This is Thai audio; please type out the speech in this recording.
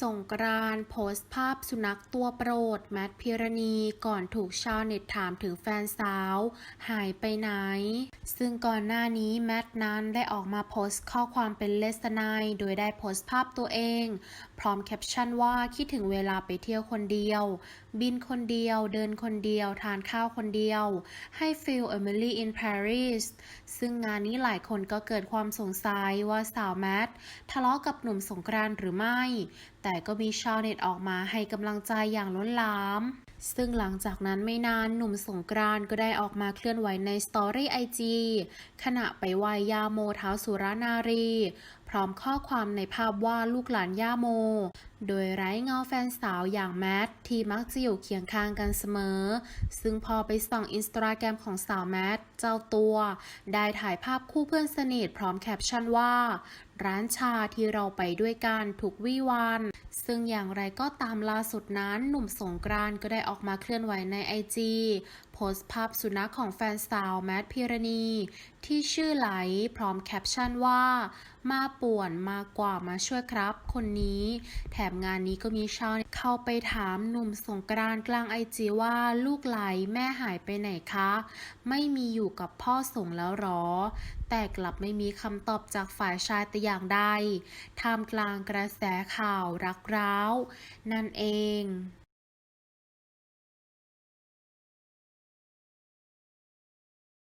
สงกรานโพสต์ภาพสุนัขตัวโปรด แมทพิรณีก่อนถูกชาวเน็ตถามถึงแฟนสาว หายไปไหน ซึ่งก่อนหน้านี้แมทนั้นได้ออกมาโพสต์ข้อความเป็นเลสไนโดยได้โพสต์ภาพตัวเอง พร้อมแคปชั่นว่าคิดถึงเวลาไปเที่ยวคนเดียว บินคนเดียว เดินคนเดียว ทานข้าวคนเดียว ให้ฟิล Emily in Paris ซึ่งงานนี้หลายคนก็เกิดความสงสัยว่าสาวแมททะเลาะกับหนุ่มสงกรานหรือไม่แต่ก็มีชาวเน็ตออกมาให้กำลังใจอย่างล้นหลาม ซึ่งหลังจากนั้นไม่นานหนุ่มสงกรานต์ก็ได้ออกมาเคลื่อนไหวในสตอรี่ไอจีขณะไปไหว้ยาโมเท้าสุรานารี พร้อมข้อความในภาพว่าลูกหลานย่าโม โดยไร้เงาแฟนสาวอย่างแมทที่มักจะอยู่เคียงข้างกันเสมอ ซึ่งพอไปส่องอินสตาแกรมของสาวแมทเจ้าตัว ได้ถ่ายภาพคู่เพื่อนสนิทพร้อมแคปชั่นว่า ร้านชาที่เราไปด้วยกันทุกวี่วัน ซึ่งอย่างไรก็ตามล่าสุดนั้นหนุ่มสงกรานต์ก็ได้ออกออกมาเคลื่อนไหวในไอจีโพสต์ภาพสุนัขของแฟนสาวแมทพิรณี ที่ชื่อไหลพร้อมแคปชั่นว่า มาป่วนมากกว่ามาช่วยครับ คนนี้ แถมงานนี้ก็มีชาวเน็ตเข้าไปถามหนุ่มสงกรานกลางไอจีว่าลูกไหลแม่หายไปไหนคะ ไม่มีอยู่กับพ่อส่งแล้วหรอ แต่กลับไม่มีคำตอบจากฝ่ายชายแต่อย่างใดท่ามกลางกระแสข่าวรักร้าว นั่นเอง